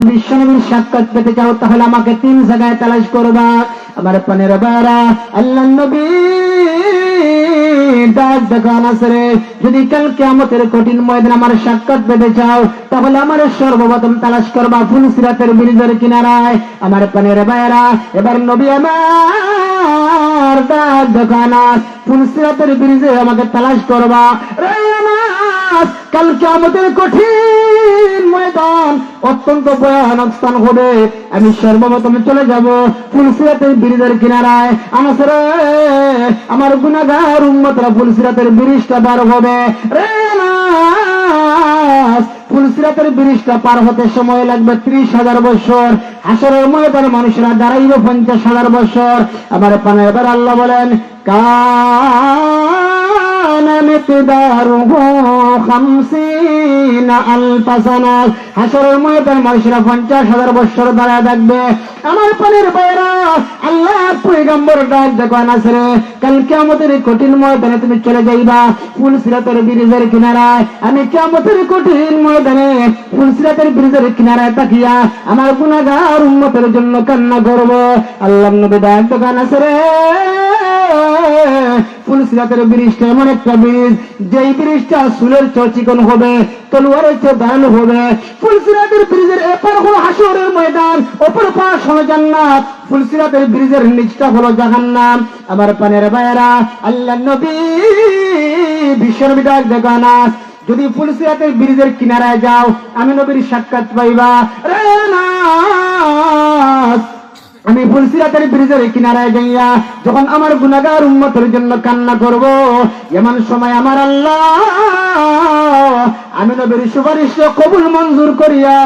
বিশ্বনবীর সাক্ষাৎ পেতে চাও, তাহলে আমাকে তিন জায়গায় তালাশ করবা আমার পানের বারা, আল্লাহ নবী, ডাক দেখান আসরে যদি কাল কেমতের কঠিন ময়দান আমার সাক্ষাৎ পেতে চাও, তাহলে আমার সর্বপ্রথম তালাশ করবা ফুল সিরাতের ব্রিজের কিনারায়। আমার পানের বায়রা এবার নবী আমার ডাক দেখান ফুল সিরাতের ব্রিজে আমাকে তালাশ করবা। কালকে আমাদের কঠিন ময়দান, অত্যন্ত ভয়ানক স্থান হবে আমি চলে যাব ফুলসিরাতের ব্রিজের কিনারায়। আমার আমার উন্মতরা ফুলসিরাতের ব্রিজটা পার হবে। রে ফুলসিরাতের ব্রিজটা পার হতে সময় লাগবে ত্রিশ হাজার বছর। হাসরের ময়দান মানুষরা দাঁড়াইবে পঞ্চাশ হাজার বছর। আমার পানে এবার আল্লাহ বলেন ময়দান মানুষরা পঞ্চাশ হাজার বছর দাঁড়ায় থাকবে। আমার পানের বাইরা আল্লাহ ডাক দেখো আমাদের কঠিন ময়দানে তুমি চলে যাইবা। ফুল সিরাতের ব্রিজের কিনারায়, আমি কেমতের কঠিন ময়দানে ফুল সিরাতের ব্রিজের কিনারায় তাকিয়া আমার গুণাগার উন্মতের জন্য কান্না করব। আল্লাহ নবী ডাক দেখো আনাসরে ফুলসিরাতের ব্রিজটা এমন একটা ব্রিজ? যেই ব্রিজটা সুলের চিকন হবে, তলোয়ারের চেয়ে ধারালো হবে। ফুলসিরাতের ব্রিজের এপার হলো হাসরের ময়দান অপর পাশ হলো জান্নাত। ফুলসিরাতের ব্রিজের নিচটা হলো জাহান্নাম। আমার পানের বায়রা আল্লাহ নবী বিশ্বর বিদায় দেখানা। যদি ফুলসিরাতের ব্রিজের কিনারায় যাও, আমি নবীর সাক্ষাৎ পাইবা। রে নাস! আমি বুলসিরাতের ব্রিজের কিনারায় যাইয়া যখন আমার গুনাগার উন্মতের জন্য কান্না করব, এমন সময় আমার আল্লাহ আমি নবীর সুপারিশ কবুল মঞ্জুর করিয়া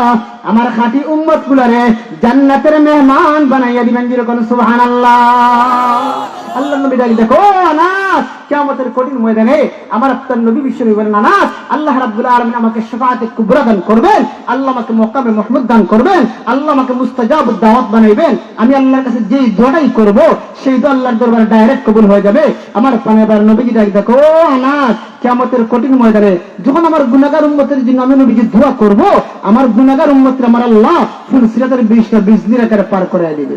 আমার খাঁটি উম্মত গুলারে জান্নাতের মেহমান বানাইয়া দিবেন, যেরকম সুহান আল্লাহ আল্লাহ নবী ডাকি, দেখো আনাস কিয়ামতের কঠিন ময়দানে আমার আপনার নবী বিশ্ব নবী বলেন আনাস আল্লাহ রাব্বুল আলামিন আমাকে শাফাআতে কুবরা দান করবেন, আল্লাহ আমাকে মকামে মাহমুদ দান করবেন, আল্লাহ আমাকে মুস্তাজাব দাওয়াত বানাইবেন। আমি আল্লাহর কাছে যেই দোয়াটাই করব, সেই দোয়া আল্লাহর দরবারে ডাইরেক্ট কবুল হয়ে যাবে। আমার পানেবার নবীজি ডাকি, দেখো আনাস কিয়ামতের কঠিন ময়দানে যখন আমার গুনাহগার উম্মতের জন্য আমি নবীজি দোয়া করব, আমার গুনাহগার উন্মতের আমার আল্লাহ ফুল সিরাতের বৃষ্টিটা বিজলির আকারে পার করে দিবে।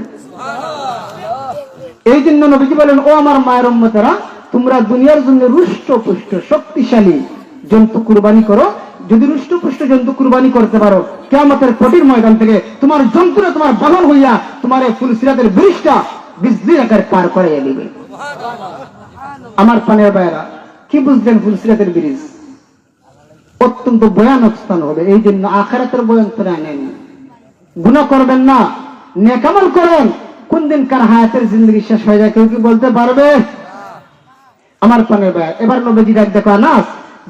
এই জন্য নবীজি বলেন, ও আমার মায়ের উম্মতেরা, তোমরা দুনিয়ার জন্য রুষ্ট পুষ্ট শক্তিশালী জন্তু কুরবানি করো। যদি রুষ্ট পুষ্ট জন্তু কুরবানি করতে পারো কেমতের কঠিন ময়দান থেকে তোমার জন্তুরা তোমার বাহন হইয়া তোমার এই ফুল সিরাতের ব্রিজটা বিজলির আকার পার করে দিবে। আমার পানের বায়রা কি বুঝলেন ফুল সিরাতের ব্রিজ? অত্যন্ত ভয়ানক স্থান হবে। এই জন্য আখারাতের বয়ান করে আনেন গুণা করবেন না, নেকামল করেন কোন দিন কার হায়াতের জিন্দগি শেষ হয়ে যায়, কেউ কি বলতে পারবে? আমার পানের ভাই, এবার নবীজি ডাক দেখো, আনাস,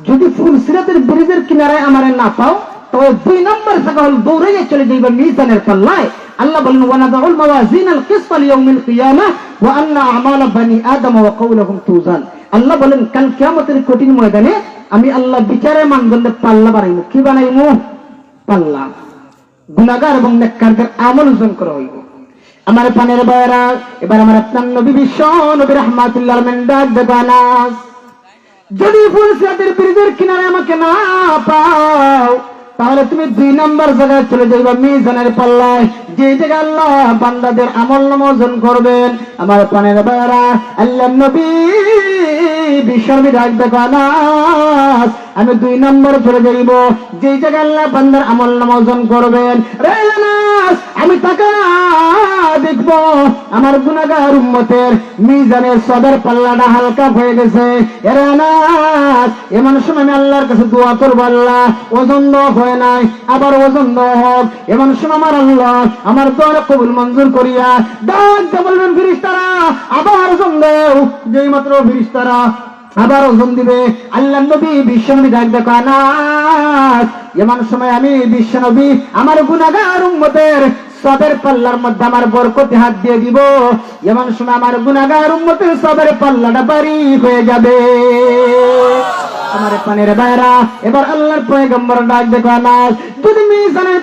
যদি ফুল সিরাতের ব্রিজের কিনারায় আমারে না পাও, তবে দুই নম্বর জায়গা হল দৌড়াইয়া চলে যাইবে মিজানের পাল্লায়। আল্লাহ বলেন, ওয়ানাদাউল মাওয়াজিন আল কিসত লিয়াউমিল কিয়ামাহ ওয়া আন্না আমাল বানি আদম ওয়া কাউলুহুম তুজান। আল্লাহ বলেন, কাল কিয়ামতের কঠিন ময়দানে আমি আল্লাহ বিচারে মানদণ্ডে পাল্লা বানাইমু কি বানাইমু? পাল্লা। গুনাহগার এবং নেককারদের আমল ওজন করা হইব। আমার পানের বয়রা, এবার আমার আপনার নবী বিশ্ব, নবী রহমাতুল্লাহ মেন্ডাক দেবানাস যদি ফুলসিয়াদের ব্রিজের কিনারে আমাকে না পাও, তাহলে তুমি দুই নম্বর জায়গায় চলে যাইবা মিজানের পাল্লায়। যে জায়গায় আল্লাহ বান্দাদের আমল নাম ওজন করবেন। আমার পানের বয়রা আল্লাহ নবী বিশ্বনবী ডাক দেবানাস আমি দুই নম্বর চলে যাইব। যে জায়গায় আল্লাহ বান্দার আমল নাম ওজন করবেন আমি টাকা দেখব। আমার গুনাগার উম্মতের মিজানের সদের পাল্লাটা হালকা হয়ে গেছে। এরে আনাস এমন সময় আমি আল্লাহর কাছে দোয়া করব, আল্লাহ, ওজন হয় নাই, আবার ওজন হোক। এমন সময় আমার আল্লাহ আমার কবুল মঞ্জুর করিয়া বলবেন আবার ওজন দেও। যেই মাত্র আবার ওজন দিবে, আল্লাহ নবী বিশ্বনবী ডাক দেখো এমন সময় আমি বিশ্বনবী আমার গুনাগার উম্মতের সবের পাল্লার মধ্যে আমার বরকতে হাত দিয়ে দিব। এমন সময় আমার গুনাগার উম্মতের সবের পাল্লাটা বাড়ি হয়ে যাবে। বাইরা এবার ডাক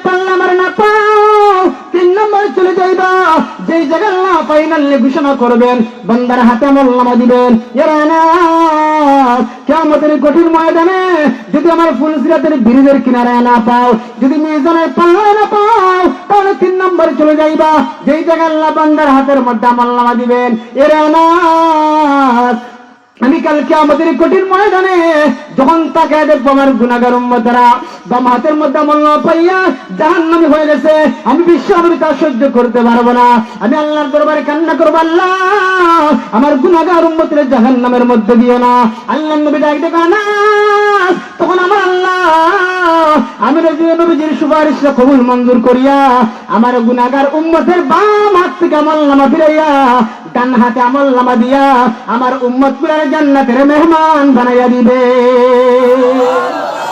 পাল্লা না পাও, তিন নম্বর চলে ফাইনালি ঘোষণা করবেন, বান্দার হাতে আমল নামা দিবেন। কেমতের কঠিন ময়দানে যদি আমার ফুলসিরাতের ব্রিজের কিনারায় না পাও, যদি মিজানের পাল্লায় না পাও, তাহলে তিন নম্বরে চলে যাইবা। যেই জায়গায় আল্লাহ বান্দার হাতের মধ্যে আমার দিবেন, এরা না আমি কালকে আমাদের কঠিন ময়দানে যখন তাকে দেখব আমার গুণাগার উম্মতারা, বাম হাতের মধ্যে আমল না পাইয়া জাহান্নামি হয়ে গেছে, আমি বিশ্ব আমি তা সহ্য করতে পারব না। আমি আল্লাহর দরবারে কান্না করব, আল্লাহ! আমার গুণাগার উম্মতের জাহান্নামের মধ্যে দিও না। আল্লাহ নবী ডাক দেবে না তখন আমার আল্লাহ! আমি নবী নবীজির সুপারিশটা কবুল মঞ্জুর করিয়া আমার গুণাগার উম্মতের বাম হাত থেকে আমল নামা ফিরাইয়া ডান হাতে আমল নামা দিয়া আমার উম্মতগুলার জান্নাতের মেহমান বানাইয়া দিবে।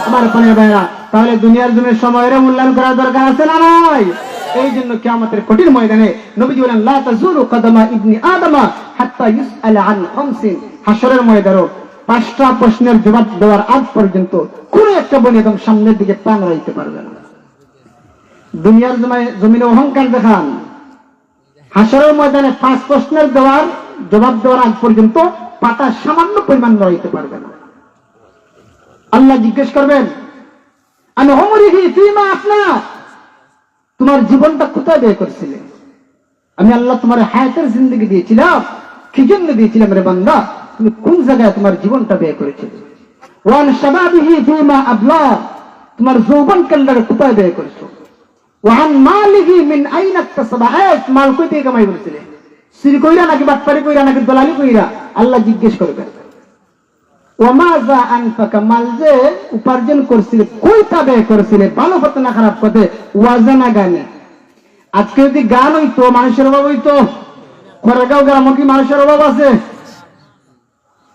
আমার পানে ভাইরা, তাহলে দুনিয়ার জন্য সময়ের মূল্যায়ন করার দরকার আছে না নাই? এই জন্য কিয়ামতের কঠিন ময়দানে নবীজি বলেন, লা তাজুরু কদমা ইবনি আদমা হাত্তা ইউসআল আন খামসিন। হাশরের ময়দানে পাঁচটা প্রশ্নের জবাব দেওয়ার আগ পর্যন্ত কোন একটা বনি একদম সামনের দিকে প্রাণ রাখতে পারবে না। দুনিয়ার জমিনে অহংকার দেখান। হাসরের ময়দানে পাঁচ প্রশ্নের দেওয়ার জবাব দেওয়ার আগ পর্যন্ত পাতা সামান্য পরিমাণ নড়াইতে পারবে না। আল্লাহ জিজ্ঞেস করবেন, আমি অমরিহি তুই মা আপনা তোমার জীবনটা কোথায় ব্যয় করছিলে? আমি আল্লাহ তোমার হায়াতের জিন্দগি দিয়েছিলাম। কি জন্য দিয়েছিলাম রে বান্দা? তুমি কোন জায়গায় তোমার জীবনটা ব্যয় করেছিলে? ওয়ান শাবাবিহি ফিমা আবলা। তোমার যৌবন কালটারে কোথায় ব্যয় করেছ। মাল কই কামাই আল্লাহ জিজ্ঞেস উপার্জন করছিলে কইটা ব্যয় করেছিলে? ভালো পথে না খারাপ পথে? ওয়াজানা গানে। আজকে যদি গান হইতো, মানুষের অভাব হইতো? খড়গাঁও গ্রামে কি মানুষের অভাব আছে?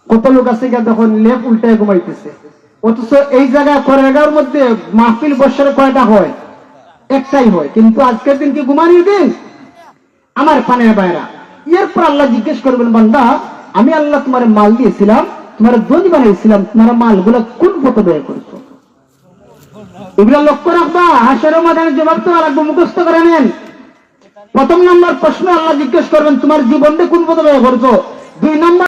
কত লোক আছে গিয়া তখন লেপ উল্টায় ঘুমাইতেছে। অথচ এই জায়গায় খড়গাঁওর মধ্যে মাহফিল বছরে কয়টা হয়? একটাই হয়, কিন্তু আজকের দিন কি ঘুমানির দিন? আমার পানের বাইরা। এরপর আল্লাহ জিজ্ঞেস করবেন, বান্দা, আমি আল্লাহ তোমার মাল দিয়েছিলাম, তোমার ধনী বানিয়েছিলাম তোমার মালগুলো কোন পথে ব্যয় করেছ? এগুলো লক্ষ্য রাখবা, হাসরের মাদানের জবাব তো রাখব মুখস্থ করে নেন। প্রথম নম্বর প্রশ্ন আল্লাহ জিজ্ঞেস করবেন, তোমার জীবনটা কোন পথে ব্যয় করছ? দুই নম্বর